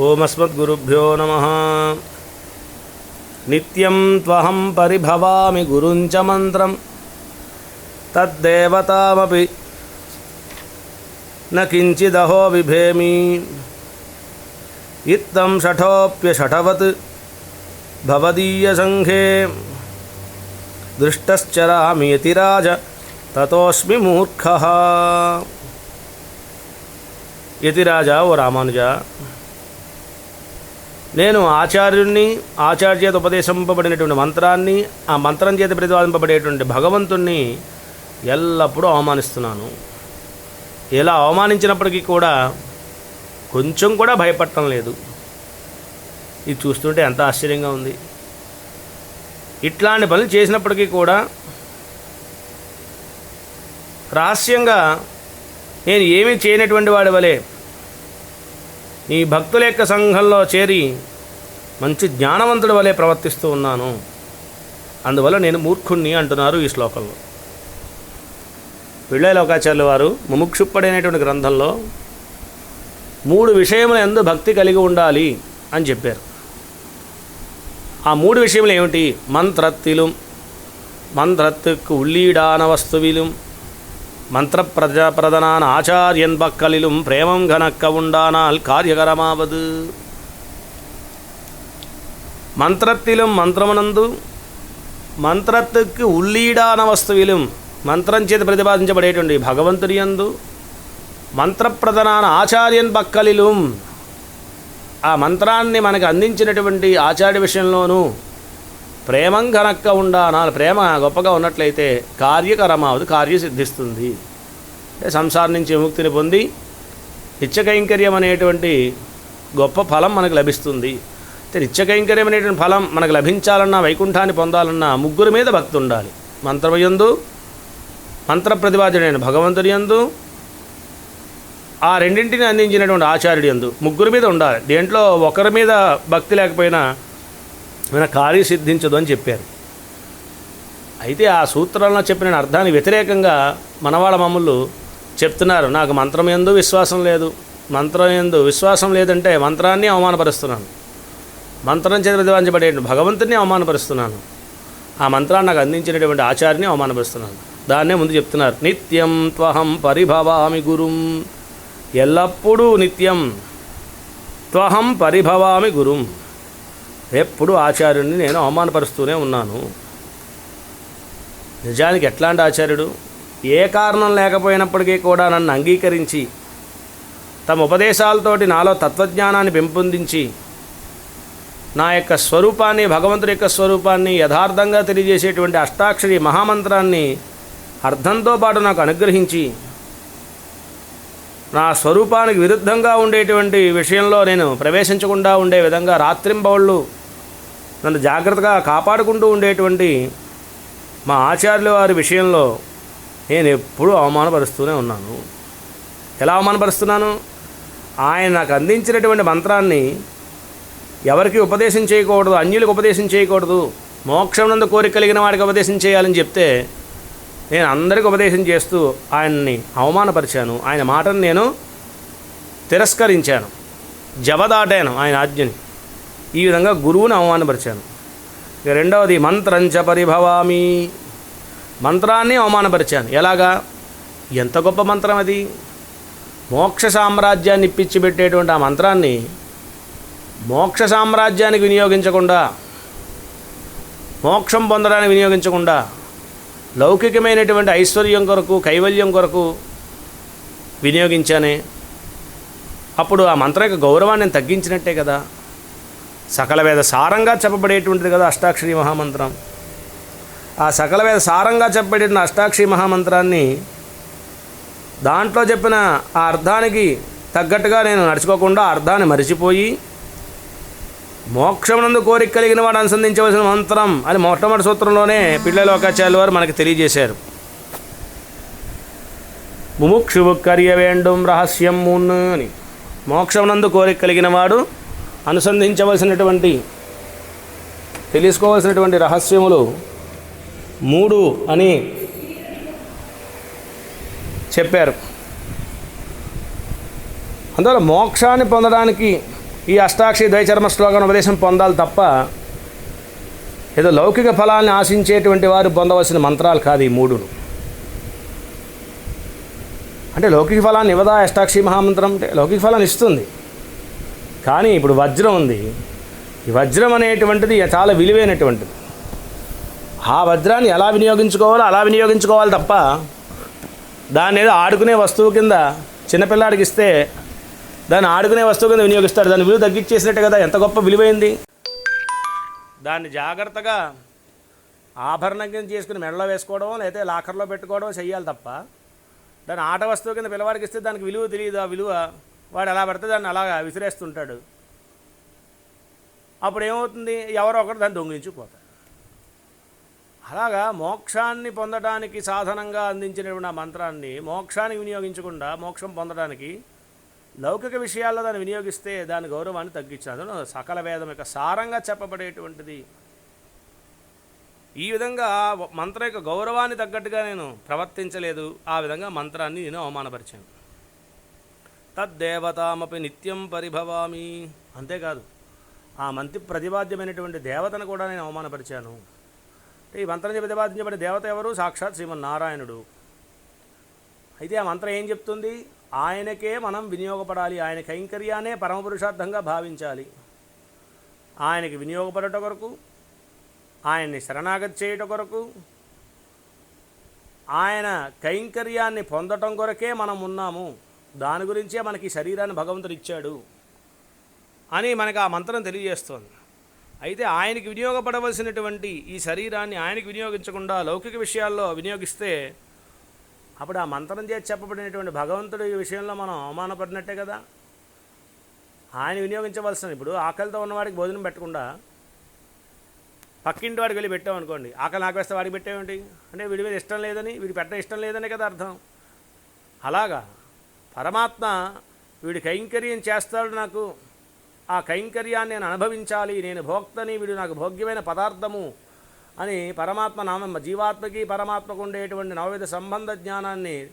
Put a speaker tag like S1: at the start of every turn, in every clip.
S1: ఓమస్మద్గురుభ్యో నమ. నిత్యం త్వహం పరిభవామి గురుంచ మంత్రం. తద్దేవతామపి నకించిదహో విభేమి. ఇత్తం షఠోప్యషఠవత్ భవదీయసంఘే దృష్టశ్చరామి యతిరాజ తతోస్మి మూర్ఖ. యతిరాజా ఓ రామానుజ నేను ఆచార్యుణ్ణి ఆచార్య చేత ఉపదేశింపబడినటువంటి మంత్రాన్ని ఆ మంత్రం చేత ప్రతిపాదింపబడేటువంటి భగవంతుణ్ణి ఎల్లప్పుడూ అవమానిస్తున్నాను. ఇలా అవమానించినప్పటికీ కూడా కొంచెం కూడా భయపడటం లేదు. ఇది చూస్తుంటే ఎంత ఆశ్చర్యంగా ఉంది. ఇట్లాంటి పనులు చేసినప్పటికీ కూడా రహస్యంగా నేను ఏమీ చేయనటువంటి వాడి వలె నీ భక్తుల యొక్క సంఘంలో చేరి మంచి జ్ఞానవంతుడు వలె ప్రవర్తిస్తూ ఉన్నాను. అందువల్ల నేను మూర్ఖుణ్ణి అంటున్నారు ఈ శ్లోకంలో. లోకాచార్యుల వారు ముముక్షుప్పడైనటువంటి గ్రంథంలో మూడు విషయములు ఎందు భక్తి కలిగి ఉండాలి అని చెప్పారు. ఆ మూడు విషయములు ఏమిటి? మంత్రత్తిలు మంత్రత్తుకు ఉల్లీడాన వస్తువులు மந்திர பிரஜ பிரதனான ஆச்சாரியன் பக்கலிலும் பிரேமம் கனக்க உண்டானால் காரியகரமாவது మంత్రత్తిలం మంత్రమునందు మంత్రత్తుకు ఉల్లీడాన వస్తువులు మంత్రం చేత ప్రతిపాదించబడేటువంటి భగవంతుని యందు మంత్రప్రధాన ఆచార్యన్ పక్కలిలు ఆ మంత్రాన్ని మనకు అందించినటువంటి ఆచార్య విషయంలోనూ ప్రేమం కనక్క ఉండాన ప్రేమ గొప్పగా ఉన్నట్లయితే కార్యకరమావదు కార్య సిద్ధిస్తుంది సంసారం నుంచి విముక్తిని పొంది నిత్యకైంకర్యం అనేటువంటి గొప్ప ఫలం మనకు లభిస్తుంది. నిత్యకైంకర్యం అనేటువంటి ఫలం మనకు లభించాలన్నా వైకుంఠాన్ని పొందాలన్నా ముగ్గురు మీద భక్తి ఉండాలి. మంత్రమయందు మంత్ర ప్రతిపాదనైన భగవంతుని యందు ఆ రెండింటిని అందించినటువంటి ఆచార్యుడి యందు ముగ్గురు మీద ఉండాలి. దేంట్లో ఒకరి మీద భక్తి లేకపోయినా మన కార్య సిద్ధించదు అని చెప్పారు. అయితే ఆ సూత్రాలను చెప్పిన అర్థానికి వ్యతిరేకంగా మనవాళ్ళ మమ్మల్ని చెప్తున్నారు. నాకు మంత్రం ఎందు విశ్వాసం లేదు. మంత్రం ఎందు విశ్వాసం లేదంటే మంత్రాన్ని అవమానపరుస్తున్నాను. మంత్రం చేత ప్రతిపాదించబడే భగవంతుని అవమానపరుస్తున్నాను. ఆ మంత్రాన్ని నాకు అందించినటువంటి ఆచార్యని అవమానపరుస్తున్నాను. దాన్నే ముందు చెప్తున్నారు. నిత్యం త్వహం పరిభవామి గురుం. ఎల్లప్పుడూ నిత్యం త్వహం పరిభవామి గురుం. ఎప్పుడు ఆచార్యుడిని నేను అవమానపరుస్తూనే ఉన్నాను. నిజానికి ఎట్లాంటి ఆచార్యుడు? ఏ కారణం లేకపోయినప్పటికీ కూడా నన్ను అంగీకరించి తమ ఉపదేశాలతోటి నాలో తత్వజ్ఞానాన్ని పెంపొందించి నా యొక్క స్వరూపాన్ని భగవంతుడి యొక్క స్వరూపాన్ని యథార్థంగా తెలియజేసేటువంటి అష్టాక్షరి మహామంత్రాన్ని అర్థంతో పాటు నాకు అనుగ్రహించి నా స్వరూపానికి విరుద్ధంగా ఉండేటువంటి విషయంలో నేను ప్రవేశించకుండా ఉండే విధంగా రాత్రింబవళ్ళు నన్ను జాగ్రత్తగా కాపాడుకుంటూ ఉండేటువంటి మా ఆచార్యుల వారి విషయంలో నేను ఎప్పుడూ అవమానపరుస్తూనే ఉన్నాను. ఎలా అవమానపరుస్తున్నాను? ఆయన నాకు అందించినటువంటి మంత్రాన్ని ఎవరికి ఉపదేశం చేయకూడదు అన్యులకు ఉపదేశం చేయకూడదు మోక్షం నందు కోరిక కలిగిన వాడికి ఉపదేశం చేయాలని చెప్తే నేను అందరికీ ఉపదేశం చేస్తూ ఆయన్ని అవమానపరిచాను. ఆయన మాటను నేను తిరస్కరించాను. జవదాటాను ఆయన ఆజ్ఞని. ఈ విధంగా గురువుని అవమానపరిచాను. ఇక రెండవది మంత్రంచ పరిభవామి. మంత్రాన్ని అవమానపరిచాను. ఎలాగా? ఎంత గొప్ప మంత్రం అది? మోక్ష సామ్రాజ్యాన్ని ఇప్పించి పెట్టేటువంటి ఆ మంత్రాన్ని మోక్ష సామ్రాజ్యానికి వినియోగించకుండా మోక్షం పొందడానికి వినియోగించకుండా లౌకికమైనటువంటి ఐశ్వర్యం కొరకు కైవల్యం కొరకు వినియోగించానే. అప్పుడు ఆ మంత్రం యొక్క గౌరవాన్ని నేను తగ్గించినట్టే కదా. సకల వేద సారంగా చెప్పబడేటువంటిది కదా అష్టాక్షరి మహామంత్రం. ఆ సకల వేద సారంగా చెప్పబడిన అష్టాక్షరి మహామంత్రాన్ని దాంట్లో చెప్పిన ఆ అర్థానికి తగ్గట్టుగా నేను నడుచుకోకుండా అర్థాన్ని మరిచిపోయి మోక్షమునందు కోరిక కలిగిన వాడు అనుసంధించవలసిన మంత్రం అని మొట్టమొదటి సూత్రంలోనే పిల్లలోకాచార్యుల వారు మనకు తెలియజేశారు. ముముక్షువు కర్య వేండం రహస్యం మున్ అని. మోక్షమునందు కోరిక కలిగిన వాడు అనుసంధించవలసినటువంటి తెలుసుకోవలసినటువంటి రహస్యములు మూడు అని చెప్పారు. అందువల్ల మోక్షాన్ని పొందడానికి ఈ అష్టాక్షి ద్వైచర్మ శ్లోకం ఉపదేశం పొందాలి తప్ప ఏదో లౌకిక ఫలాన్ని ఆశించేటువంటి వారు పొందవలసిన మంత్రాలు కాదు ఈ మూడును అంటే లౌకిక ఫలాన్ని ఇవ్వదా అష్టాక్షి మహామంత్రం? అంటే లౌకిక ఫలాన్ని ఇస్తుంది. కానీ ఇప్పుడు వజ్రం ఉంది. ఈ వజ్రం అనేటువంటిది చాలా విలువైనటువంటిది. ఆ వజ్రాన్ని ఎలా వినియోగించుకోవాలో అలా వినియోగించుకోవాలి తప్ప దాన్ని ఏదో ఆడుకునే వస్తువు కింద చిన్నపిల్లాడికి ఇస్తే దాన్ని ఆడుకునే వస్తువు కింద వినియోగిస్తాడు. దాని విలువ తగ్గించేసినట్టే కదా ఎంత గొప్ప విలువైంది. దాన్ని జాగ్రత్తగా ఆభరణం కింద చేసుకుని మెడలో వేసుకోవడం లేకపోతే లాకర్లో పెట్టుకోవడం చేయాలి తప్ప దాని ఆట వస్తువు కింద పిల్లవాడికి ఇస్తే దానికి విలువ తెలియదు. ఆ విలువ వాడు ఎలా పడితే దాన్ని అలాగా విసిరేస్తుంటాడు. అప్పుడు ఏమవుతుంది? ఎవరో ఒకరు దాన్ని దొంగిలించుకుపోతారు. అలాగా మోక్షాన్ని పొందడానికి సాధనంగా అందించినటువంటి ఆ మంత్రాన్ని మోక్షాన్ని వినియోగించకుండా మోక్షం పొందడానికి లౌకిక విషయాల్లో దాన్ని వినియోగిస్తే దాని గౌరవాన్ని తగ్గించాను సకల వేదం యొక్క సారంగా చెప్పబడేటువంటిది. ఈ విధంగా మంత్రం యొక్క గౌరవాన్ని తగ్గట్టుగా నేను ప్రవర్తించలేదు. ఆ విధంగా మంత్రాన్ని నేను అవమానపరిచాను. తద్దేవతామపి నిత్యం పరిభవామి. అంతేకాదు ఆ మంత్రి ప్రతిపాద్యమైనటువంటి దేవతను కూడా నేను అవమానపరిచాను. ఈ మంత్రం ప్రతిపాదించబడిన దేవత ఎవరు? సాక్షాత్ శ్రీమన్నారాయణుడు. అయితే ఆ మంత్రం ఏం చెప్తుంది? ఆయనకే మనం వినియోగపడాలి. ఆయన కైంకర్యానే పరమపురుషార్థంగా భావించాలి. ఆయనకి వినియోగపడట కొరకు ఆయన్ని శరణాగతి చేయుట కొరకు ఆయన కైంకర్యాన్ని పొందటం కొరకే మనం ఉన్నాము దాని గురించే మనకి ఈ శరీరాన్ని భగవంతుడు ఇచ్చాడు అని మనకు ఆ మంత్రం తెలియజేస్తోంది. అయితే ఆయనకి వినియోగపడవలసినటువంటి ఈ శరీరాన్ని ఆయనకి వినియోగించకుండా లౌకిక విషయాల్లో వినియోగిస్తే అప్పుడు ఆ మంత్రం చేసి చెప్పబడినటువంటి భగవంతుడి విషయంలో మనం అవమానపడినట్టే కదా. ఆయన వినియోగించవలసిన ఇప్పుడు ఆకలితో ఉన్నవాడికి భోజనం పెట్టకుండా పక్కింటి వాడికి వెళ్ళి పెట్టామనుకోండి ఆకలి నాకు వేస్తే వాడికి పెట్టామండి అంటే వీడి మీద ఇష్టం లేదని వీడి పెట్టడం ఇష్టం లేదనే కదా అర్థం. అలాగా? పరమాత్మ వీడి కైంకర్యం చేస్తాడు నాకు. ఆ కైంకర్యాన్ని నేను అనుభవించాలి. నేను భోక్తని వీడు నాకు భోగ్యమైన పదార్థము అని పరమాత్మ నామ జీవాత్మకి పరమాత్మకు ఉండేటువంటి నవవిధ సంబంధ జ్ఞానాన్ని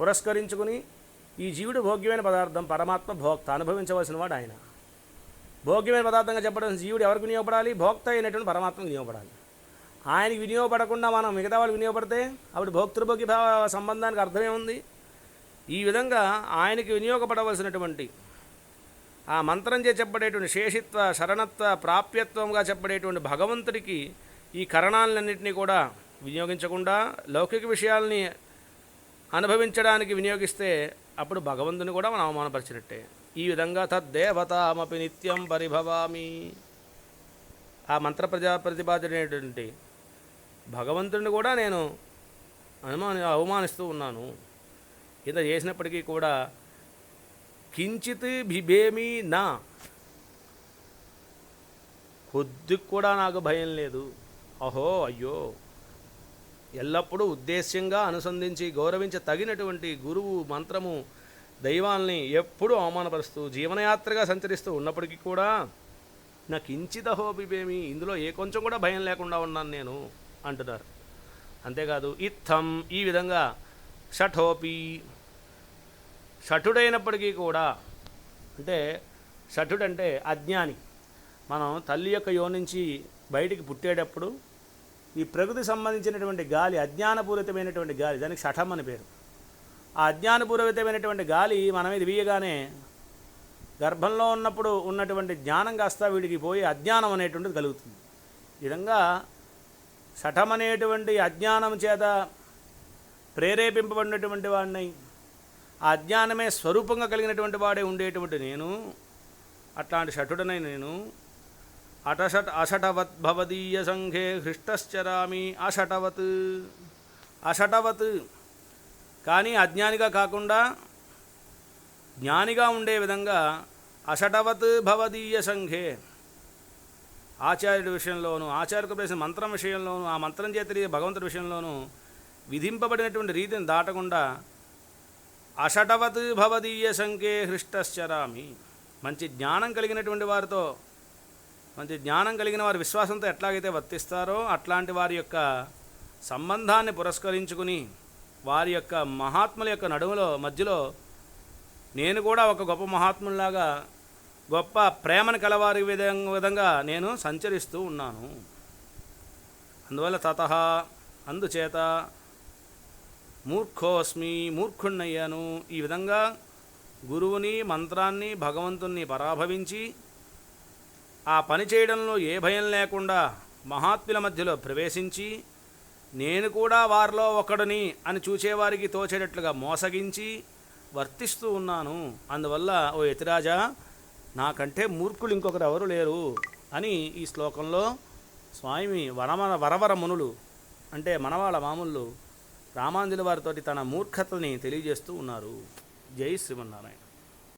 S1: పురస్కరించుకుని ఈ జీవుడు భోగ్యమైన పదార్థం పరమాత్మ భోక్త అనుభవించవలసిన వాడు ఆయన. భోగ్యమైన పదార్థంగా చెప్పడం జీవుడు ఎవరికి వినియోగపడాలి? భోక్త అయినటువంటి పరమాత్మకు వినియోగపడాలి. ఆయనకి వినియోగపడకుండా మనం మిగతా వాళ్ళు వినియోగపడితే అప్పుడు భోక్తృభోగ్య భావ సంబంధానికి అర్థమేముంది? ఈ విధంగా ఆయనకి వినియోగపడవలసినటువంటి ఆ మంత్రం చే చెప్పబడేటువంటి శేషిత్వ శరణత్వ ప్రాప్యత్వంగా చెప్పబడేటువంటి భగవంతుడికి ఈ కరణాలన్నింటినీ కూడా వినియోగించకుండా లౌకిక విషయాల్ని అనుభవించడానికి వినియోగిస్తే అప్పుడు భగవంతుని కూడా మనం అవమానపరిచినట్టే. ఈ విధంగా తద్దేవతామపి నిత్యం పరిభవామి. ఆ మంత్ర ప్రజా ప్రతిపాదనటువంటి భగవంతుడిని కూడా నేను అనుమాని అవమానిస్తూ ఉన్నాను. ఇంత చేసినప్పటికీ కూడా కించిత్ బిబేమి నా. కొద్ది కూడా నాకు భయం లేదు. అహో అయ్యో. ఎల్లప్పుడూ ఉద్దేశ్యంగా అనుసంధించి గౌరవించ తగినటువంటి గురువు మంత్రము దైవాల్ని ఎప్పుడూ అవమానపరుస్తూ జీవనయాత్రగా సంచరిస్తూ ఉన్నప్పటికీ కూడా నా కించితహో బిబేమి ఇందులో ఏ కొంచెం కూడా భయం లేకుండా ఉన్నాను నేను అంటున్నారు. అంతేకాదు ఇత్థం ఈ విధంగా షఠోపి షఠుడైనప్పటికీ కూడా అంటే షఠుడంటే అజ్ఞాని. మనం తల్లి యొక్క యో నుంచి బయటికి పుట్టేటప్పుడు ఈ ప్రకృతి సంబంధించినటువంటి గాలి అజ్ఞానపూరితమైనటువంటి గాలి దానికి షఠం అని పేరు. ఆ అజ్ఞానపూరితమైనటువంటి గాలి మన మీద వీయగానే గర్భంలో ఉన్నప్పుడు ఉన్నటువంటి జ్ఞానం కాస్త వీడికి పోయి అజ్ఞానం అనేటువంటిది కలుగుతుంది. ఈ విధంగా షఠం అనేటువంటి అజ్ఞానం చేత ప్రేరేపింపబడినటువంటి వాడిని ఆ అజ్ఞానమే స్వరూపంగా కలిగినటువంటి వాడే ఉండేటువంటి నేను అట్లాంటి షటుడనై నేను. అటషట్ అషటవత్ భవదీయ సంఘే హృష్టశ్చరామి అషటవత్. అషటవత్. కానీ అజ్ఞానిగా కాకుండా జ్ఞానిగా ఉండే విధంగా అషటవత్ భవదీయ సంఘే. ఆచార్యుడి విషయంలోనూ ఆచార్యకు వేసిన మంత్రం విషయంలోనూ ఆ మంత్రం చేత భగవంతుడి విషయంలోనూ విధింపబడినటువంటి రీతిని దాటకుండా అషటవత్ భవదీయ సంఖ్యే హృష్టశ్చరామి మంచి జ్ఞానం కలిగినటువంటి వారితో మంచి జ్ఞానం కలిగిన వారి విశ్వాసంతో ఎట్లాగైతే వర్తిస్తారో అట్లాంటి వారి యొక్క సంబంధాన్ని పురస్కరించుకుని వారి యొక్క మహాత్ముల యొక్క నడుములో మధ్యలో నేను కూడా ఒక గొప్ప మహాత్ములాగా గొప్ప ప్రేమను కలవారి విధంగా విధంగా నేను సంచరిస్తూ ఉన్నాను. అందువల్ల తత అందుచేత మూర్ఖోస్మి మూర్ఖుణ్ణయ్యాను. ఈ విధంగా గురువుని మంత్రాన్ని భగవంతుణ్ణి పరాభవించి ఆ పని చేయడంలో ఏ భయం లేకుండా మహాత్ముల మధ్యలో ప్రవేశించి నేను కూడా వారిలో ఒకడిని అని చూచేవారికి తోచేటట్లుగా మోసగించి వర్తిస్తూ ఉన్నాను. అందువల్ల ఓ యతిరాజా నాకంటే మూర్ఖులు ఇంకొకరు ఎవరు లేరు అని ఈ శ్లోకంలో స్వామి వరమన వరవర మునులు అంటే మనవాళ్ళ మామూలు రామాంజుల వారితోటి తన మూర్ఖతని తెలియజేస్తూ ఉన్నారు. జై శ్రీమన్నారాయణ.